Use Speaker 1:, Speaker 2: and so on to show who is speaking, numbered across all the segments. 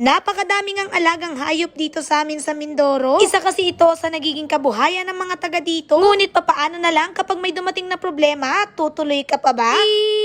Speaker 1: Napakadaming ang alagang hayop dito sa amin sa Mindoro. Isa kasi ito sa nagiging kabuhayan ng mga taga dito. Ngunit papaano na lang kapag may dumating na problema, tutuloy ka pa ba? Eat!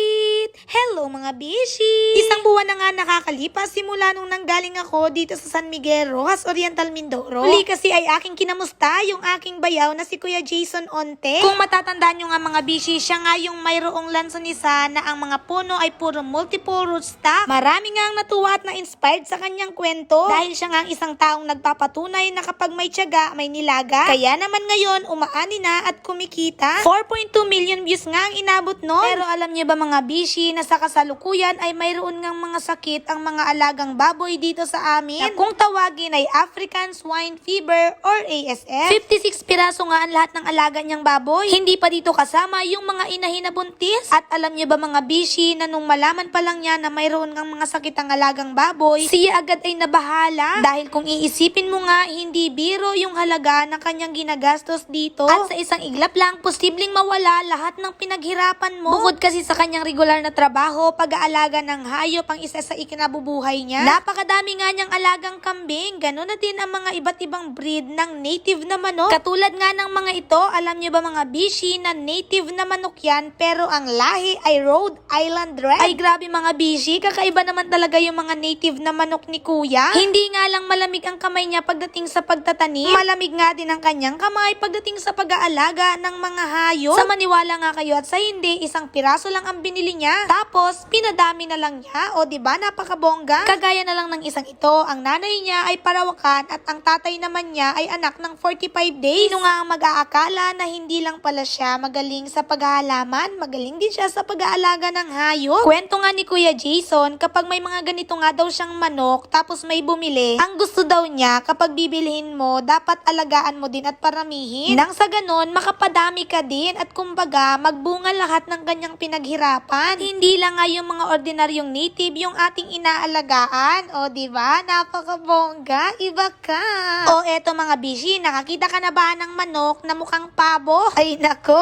Speaker 1: Hello mga bishi! Isang buwan na nga nakakalipas simula nung nanggaling ako dito sa San Miguel, Rojas Oriental, Mindoro. Huli kasi ay aking kinamusta yung aking bayaw na si Kuya Jason Onte. Kung matatandaan nyo nga mga bishi, siya nga yung mayroong lansonisa na ang mga puno ay puro multiple rootstock. Marami nga ang natuwa at na-inspired sa kanyang kwento dahil siya nga ang isang taong nagpapatunay na kapag may tiyaga, may nilaga. Kaya naman ngayon, umaani na at kumikita. 4.2 million views nga ang inabot nun. Pero alam niyo ba mga bishi na sa kasalukuyan ay mayroon ngang mga sakit ang mga alagang baboy dito sa amin na kung tawagin ay African Swine Fever or ASF. 56 piraso nga ang lahat ng alaga niyang baboy. Hindi pa dito kasama yung mga inahin na buntis. At alam niyo ba mga bishi na nung malaman pa lang niya na mayroon ngang mga sakit ang alagang baboy, siya agad ay nabahala. Dahil kung iisipin mo nga, hindi biro yung halaga ng kanyang ginagastos dito. At sa isang iglap lang, posibleng mawala lahat ng pinaghirapan mo. Bukod kasi sa kanyang regular na trabaho, pag-aalaga ng hayop ang isa sa ikinabubuhay niya. Napakadami nga niyang alagang kambing. Ganun na din ang mga iba't ibang breed ng native na manok. Katulad nga ng mga ito, alam niyo ba mga bishi na native na manok yan, pero ang lahi ay Rhode Island Red. Ay grabe mga bishi, kakaiba naman talaga yung mga native na manok ni kuya. Hindi nga lang malamig ang kamay niya pagdating sa pagtatanim. Malamig nga din ang kanyang kamay pagdating sa pag-aalaga ng mga hayop. Sa maniwala nga kayo at sa hindi, isang piraso lang ang binili niya. Tapos, pinadami na lang niya. O ba napakabongga? Kagaya na lang ng isang ito, ang nanay niya ay parawakan at ang tatay naman niya ay anak ng 45 days. Sino nga ang mag-aakala na hindi lang pala siya magaling sa paghahalaman, magaling din siya sa pag-aalaga ng hayop. Kwento nga ni Kuya Jason, kapag may mga ganito nga daw siyang manok, tapos may bumili, ang gusto daw niya, kapag bibilhin mo, dapat alagaan mo din at paramihin. Nang sa ganon, makapadami ka din at kumbaga, magbunga lahat ng kanyang pinaghirapan. Hindi lang nga yung mga ordinaryong native yung ating inaalagaan. O, di ba? Napakabongga. Iba ka. O, eto mga bishi, nakakita ka na ba ng manok na mukhang pabo? Ay, nako.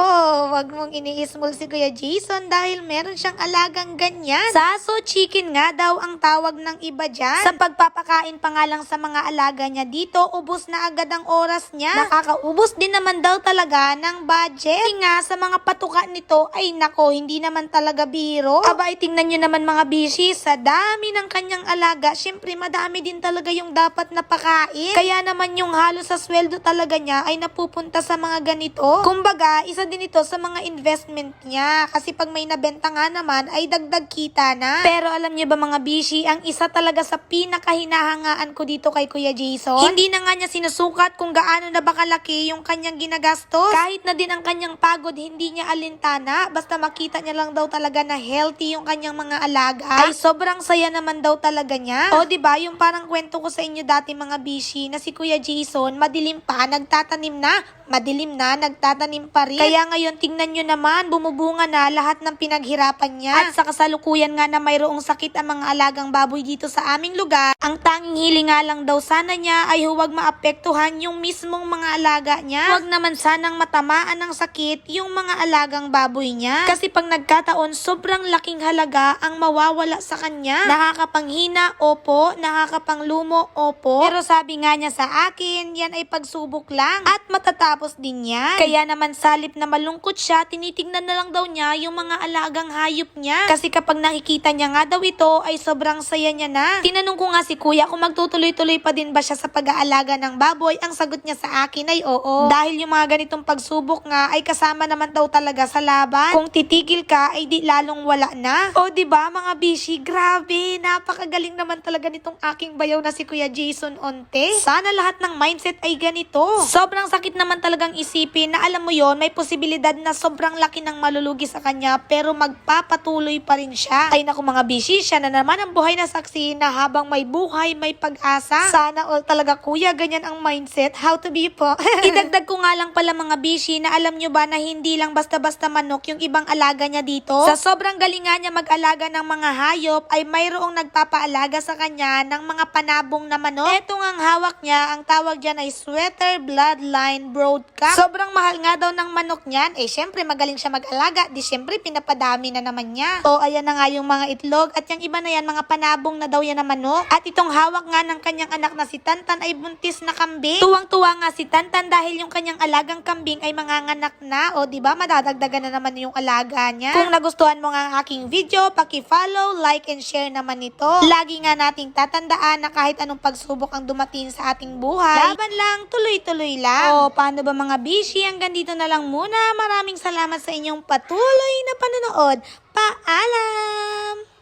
Speaker 1: Wag mong iniismol si Kuya Jason dahil meron siyang alagang ganyan. Saso chicken nga daw ang tawag ng iba dyan. Sa pagpapakain pa nga lang sa mga alaga niya dito, ubos na agad ang oras niya. Nakakaubos din naman daw talaga ng budget. Kasi nga, sa mga patuka nito, ay nako, hindi naman talaga biro. Aba, ay tingnan nyo naman mga bishi, sa dami ng kanyang alaga, syempre madami din talaga yung dapat na pakain. Kaya naman yung halos sa sweldo talaga niya ay napupunta sa mga ganito. Kumbaga, isa din ito sa mga investment niya. Kasi pag may nabenta nga naman, ay dagdag kita na. Pero alam niyo ba mga bishi, ang isa talaga sa pinakahinahangaan ko dito kay Kuya Jason, hindi na nga niya sinusukat kung gaano na ba kalaki yung kanyang ginagastos. Kahit na din ang kanyang pagod, hindi niya alintana. Basta makita niya lang daw talaga na healthy yung kanyang mga alaga. Ay sobrang saya naman daw talaga niya. O di ba yung parang kwento ko sa inyo dati mga bishi na si Kuya Jason, madilim pa, nagtatanim na. Madilim na, nagtatanim pa rin. Kaya ngayon, tingnan nyo naman, bumubunga na lahat ng pinaghirapan niya. At sa kasalukuyan nga na mayroong sakit ang mga alagang baboy dito sa aming lugar, ang tanging hiling nga lang daw sana niya ay huwag maapektuhan yung mismong mga alaga niya. Huwag naman sanang matamaan ng sakit yung mga alagang baboy niya. Kasi pag nagkataon, sobrang laking halaga ang mawawala sa kanya. Nakakapanghina, opo. Nakakapanglumo, opo. Pero sabi nga niya sa akin, yan ay pagsubok lang. At matatapos din yan. Kaya naman salip na malungkot siya, tinitingnan na lang daw niya yung mga alagang hayop niya. Kasi kapag nakikita niya nga daw ito, ay sobrang saya niya na. Tinanong ko nga si kuya kung magtutuloy-tuloy pa din ba siya sa pag-aalaga ng baboy. Ang sagot niya sa akin ay oo. Dahil yung mga ganitong pagsubok nga ay kasama naman daw talaga sa laban. Kung titigil ka ay di lalong wala na. O di ba mga bishi, grabe, napakagaling naman talaga nitong aking bayaw na si Kuya Jason Onte. Sana lahat ng mindset ay ganito. Sobrang sakit naman talagang isipin na alam mo yon may posibilidad na sobrang laki ng malulugi sa kanya pero magpapatuloy pa rin siya. Ay naku mga bishi, siya na naman ang buhay na saksi na habang may buhay, may pag-asa. Sana all talaga kuya, ganyan ang mindset. How to be po. Idagdag ko nga lang pala mga bishi na alam nyo ba na hindi lang basta-basta manok yung ibang alaga niya dito. Sa sobrang nga niya mag-alaga ng mga hayop ay mayroong nagpapaalaga sa kanya ng mga panabong na manok. Ito nga ang hawak niya, ang tawag dyan ay sweater bloodline broadcast. Sobrang mahal nga daw ng manok niyan. Eh syempre magaling siya mag-alaga, di syempre pinapadami na naman niya. So ayan na nga yung mga itlog at yung iba na yan mga panabong na daw yan na manok. At itong hawak nga ng kanyang anak na si Tantan ay buntis na kambing. Tuwang-tuwa nga si Tantan dahil yung kanyang alagang kambing ay manganganak na. O di ba madadagdagan na naman yung alaga niya. Kung nagustuhan mo nga ang aking video, paki-follow, like, and share naman ito. Lagi nga nating tatandaan na kahit anong pagsubok ang dumating sa ating buhay, laban lang, tuloy-tuloy lang. O, paano ba mga bishi? Hanggang dito na lang muna. Maraming salamat sa inyong patuloy na panonood. Paalam!